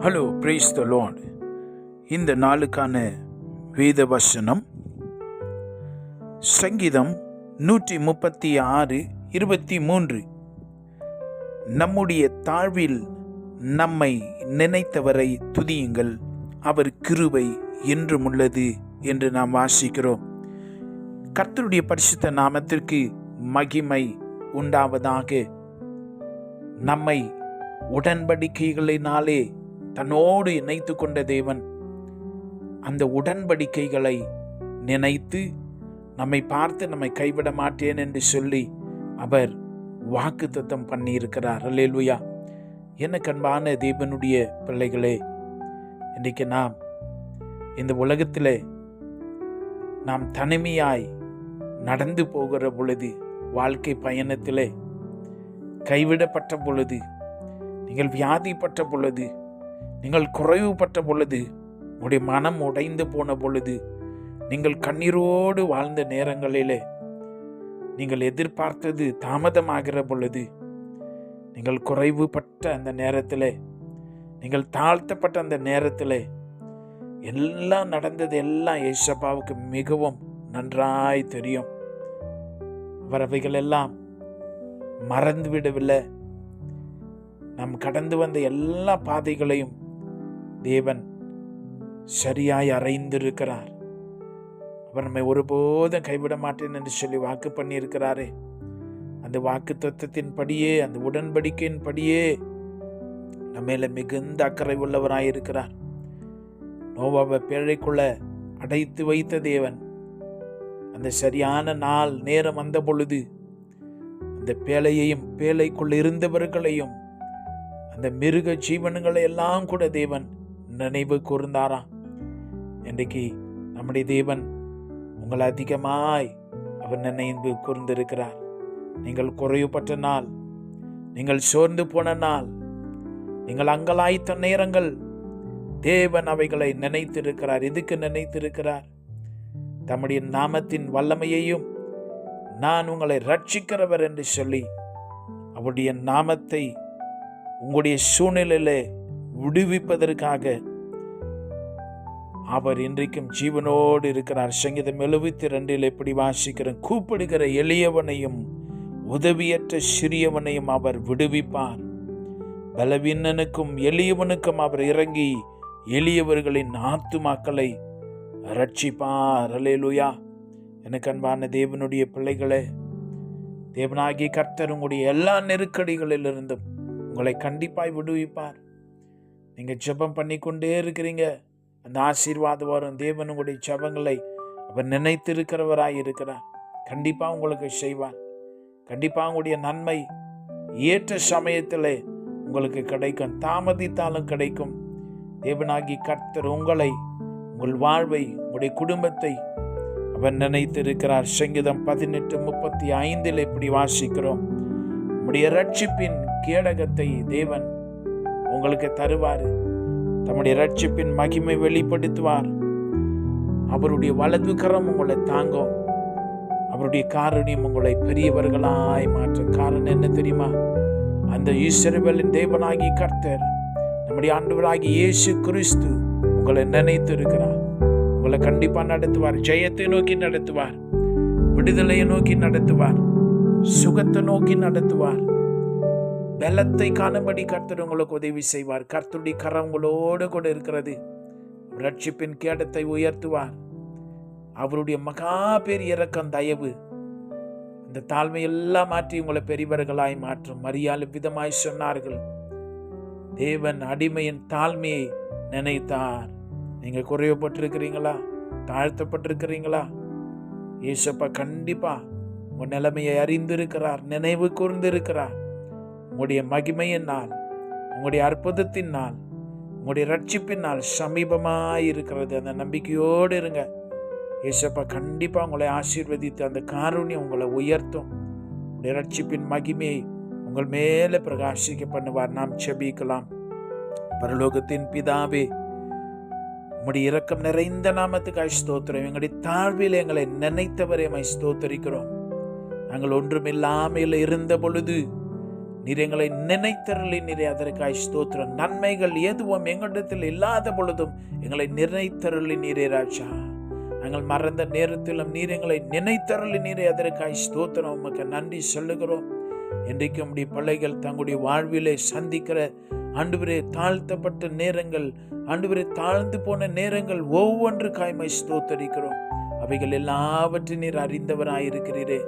Hello brace த loan இந்த நாளுக்கான வேத வசனம் சங்கீதம் நூற்றி முப்பத்தி ஆறு இருபத்தி மூன்று நம்முடைய தாழ்வில் நம்மை நினைத்தவரை துதியுங்கள் அவர் கிருவை என்றும் உள்ளது என்று நாம் வாசிக்கிறோம். கர்த்தருடைய பரிசுத்த நாமத்திற்கு மகிமை உண்டாவதாக. நம்மை உடன்படிக்கைகளினாலே தன்னோடு இணைத்து கொண்ட தேவன் அந்த உடன்படிக்கைகளை நினைத்து நம்மை பார்த்து நம்மை கைவிட மாட்டேன் என்று சொல்லி அவர் வாக்கு தத்தம் பண்ணியிருக்கிறார். அல்லேலுயா. என்ன கண்பான தேவனுடைய பிள்ளைகளே இன்றைக்கு நாம் இந்த உலகத்திலே நாம் தனிமையாய் நடந்து போகிற பொழுது வாழ்க்கை பயணத்திலே கைவிடப்பட்ட பொழுது நீங்கள் வியாதிப்பட்ட பொழுது நீங்கள் குறைவுபட்ட பொழுது உங்களுடைய மனம் உடைந்து போன பொழுது நீங்கள் கண்ணீரோடு வாழ்ந்த நேரங்களிலே நீங்கள் எதிர்பார்த்தது தாமதமாகிற பொழுது நீங்கள் குறைவுபட்ட அந்த நேரத்தில் நீங்கள் தாழ்த்தப்பட்ட அந்த நேரத்தில் எல்லாம் நடந்தது எல்லாம் ஏசப்பாவுக்கு மிகவும் நன்றாய் தெரியும். அவர் அவைகளெல்லாம் எல்லாம் மறந்து விடவில்லை நாம் கடந்து வந்த எல்லா பாதைகளையும் தேவன் சரியாய் அறைந்திருக்கிறார். அவர் நம்மை ஒருபோதும் கைவிட மாட்டேன் என்று சொல்லி வாக்கு பண்ணியிருக்கிறாரே. அந்த வாக்கு தத்துவத்தின் படியே அந்த உடன்படிக்கையின் படியே நம்ம மேல மிகுந்த அக்கறை உள்ளவராயிருக்கிறார் நோவாவை பேழைக்குள்ள அடைத்து வைத்த தேவன் அந்த சரியான நாள் நேரம் வந்த பொழுது அந்த பேழையையும் பேழைக்குள் இருந்தவர்களையும் அந்த மிருக ஜீவனங்களை எல்லாம் கூட தேவன் நினைவு கூர்ந்தாராம். இன்றைக்கு நம்முடைய தேவன் உங்களை அதிகமாய் அவர் நினைவு கூர்ந்திருக்கிறார். நீங்கள் குறைவுபட்ட நாள் நீங்கள் சோர்ந்து போன நாள் நீங்கள் அங்கலாய்த்த நேரங்கள் தேவன் அவைகளை நினைத்திருக்கிறார் எதுக்கு நினைத்திருக்கிறார்? தம்முடைய நாமத்தின் வல்லமையையும் நான் உங்களை ரட்சிக்கிறவர் என்று சொல்லி அவருடைய நாமத்தை உங்களுடைய சூழ்நிலையில விடுவிப்பதற்காக அவர் இன்றைக்கும் ஜீவனோடு இருக்கிறார். சங்கீதம் எழுபத்தி ரெண்டில் எப்படி வாசிக்கிறேன்? கூப்பிடுகிற எளியவனையும் உதவியற்ற சிறியவனையும் அவர் விடுவிப்பார். பலவீனனுக்கும் எளியவனுக்கும் அவர் இறங்கி எளியவர்களின் ஆத்துமாக்களை ரட்சிப்பார் அலேலுயா எனக்கு அன்பான தேவனுடைய பிள்ளைகளே தேவனாகிய கர்த்தர் உங்களுடைய எல்லா நெருக்கடிகளிலிருந்தும் உங்களை கண்டிப்பாய் விடுவிப்பார். நீங்கள் ஜெபம் பண்ணி கொண்டே இருக்கிறீங்க. அந்த ஆசீர்வாதம் வரும். தேவன் உங்களுடைய ஜெபங்களை அவர் நினைத்திருக்கிறவராய் இருக்கிறார். கண்டிப்பாக உங்களுக்கு செய்வார். கண்டிப்பாக உங்களுடைய நன்மை ஏற்ற சமயத்தில் உங்களுக்கு கிடைக்கும். தாமதித்தாலும் கிடைக்கும். தேவனாகி கர்த்தர் உங்களை உங்கள் வாழ்வை உங்களுடைய குடும்பத்தை அவர் நினைத்திருக்கிறார். சங்கீதம் பதினெட்டு முப்பத்தி ஐந்தில் எப்படி வாசிக்கிறோம். உம்முடைய ரட்சிப்பின் கேடகத்தை தேவன் உங்களுக்கு தருவார். தம்முடைய ரட்சிப்பின் மகிமை வெளிப்படுத்துவார். அவருடைய வலது கரம் உங்களை தாங்கும். அவருடைய காரணியம் உங்களை பெரியவர்களாய் மாற்ற காரணம் என்ன தெரியுமா? அந்த ஈஸ்வரவேலின் தேவனாகி கர்த்தர் நம்முடைய ஆண்டவராகி இயேசு கிறிஸ்து உங்களை நினைத்து இருக்கிறார் உங்களை கண்டிப்பா நடத்துவார். ஜெயத்தை நோக்கி நடத்துவார். விடுதலையை நோக்கி நடத்துவார். சுகத்தை நோக்கி நடத்துவார். பலத்தை காணும்படி கர்த்தர் உங்களுக்கு உதவி செய்வார். கர்த்தருடைய கரம் உங்களோடு கூட இருக்கிறது. ரட்சிப்பின் கேடத்தை உயர்த்துவார். அவருடைய மகா பேர் இறக்கம் தயவு. இந்த தாழ்மையெல்லாம் மாற்றி உங்களை பெரியவர்களாய் மாற்றும். மரியாதை விதமாய் சொன்னார்கள். தேவன் அடிமையின் தாழ்மையை நினைத்தார். நீங்க குறைவப்பட்டிருக்கிறீங்களா தாழ்த்தப்பட்டிருக்கிறீங்களா? ஏசப்பா கண்டிப்பா உன் நிலைமையை அறிந்திருக்கிறார் நினைவு கூர்ந்திருக்கிறார். உங்களுடைய மகிமையின் நாள் உங்களுடைய அற்புதத்தின் நாள் உங்களுடைய ரட்சிப்பின் நாள் சமீபமாக இருக்கிறது அந்த நம்பிக்கையோடு இருங்க. ஏசப்பா கண்டிப்பாக உங்களை ஆசீர்வதித்து அந்த காரூணியம் உங்களை உயர்த்தும். உங்களுடைய ரட்சிப்பின் மகிமையை உங்கள் மேலே பிரகாசிக்க பண்ணுவார். நாம் செபிக்கலாம். பரலோகத்தின் பிதாவே உம்முடைய இரக்கம் நிறைந்த நாமத்துக்காய் ஸ்தோத்திரம். எங்களுடைய தாழ்வில் எங்களை நினைத்தவரை மை ஸ்தோத்தரிக்கிறோம். நாங்கள் ஒன்றுமில்லாமல் இருந்த பொழுது நீர் எங்களை நினைத்தருளி நீரே. அதற்காய் ஸ்தோத்திரம். நன்மைகள் எதுவும் எங்களிடத்தில் இல்லாத பொழுதும் எங்களை நினைத்தருளி நீரே ராஜா. நாங்கள் மறந்த நேரத்திலும் நீர் எங்களை நினைத்தருளி நீரே. அதற்காய் ஸ்தோத்திரம். உமக்கு நன்றி சொல்லுகிறோம். இன்றைக்கு நம்முடைய பிள்ளைகள் தங்களுடைய வாழ்விலே சந்திக்கிற ஆண்டுவரே தாழ்த்தப்பட்ட நேரங்கள் ஆண்டுவரே தாழ்ந்து போன நேரங்கள் ஒவ்வொன்று காய்மை ஸ்தோத்தரிக்கிறோம். அவைகள் எல்லாவற்றையும் நீர் அறிந்தவராயிருக்கிறீரே.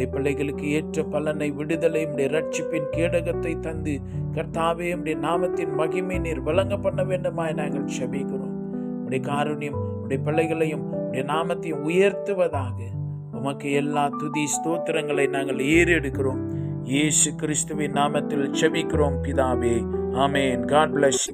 உடைய பிள்ளைகளுக்கு ஏற்ற பலனை விடுதலை உடைய ரட்சிப்பின் கேடகத்தை தந்து கர்த்தாவே உடைய நாமத்தின் மகிமை நீர் வழங்க பண்ண வேண்டுமாய் நாங்கள் செபிக்கிறோம். உடைய காருண்யம் உடைய பிள்ளைகளையும் உடைய நாமத்தையும் உயர்த்துவதாக. உமக்கு எல்லா துதி ஸ்தோத்திரங்களை நாங்கள் ஏறெடுக்கிறோம். இயேசு கிறிஸ்துவின் நாமத்தில் செபிக்கிறோம் பிதாவே. ஆமேன். God plus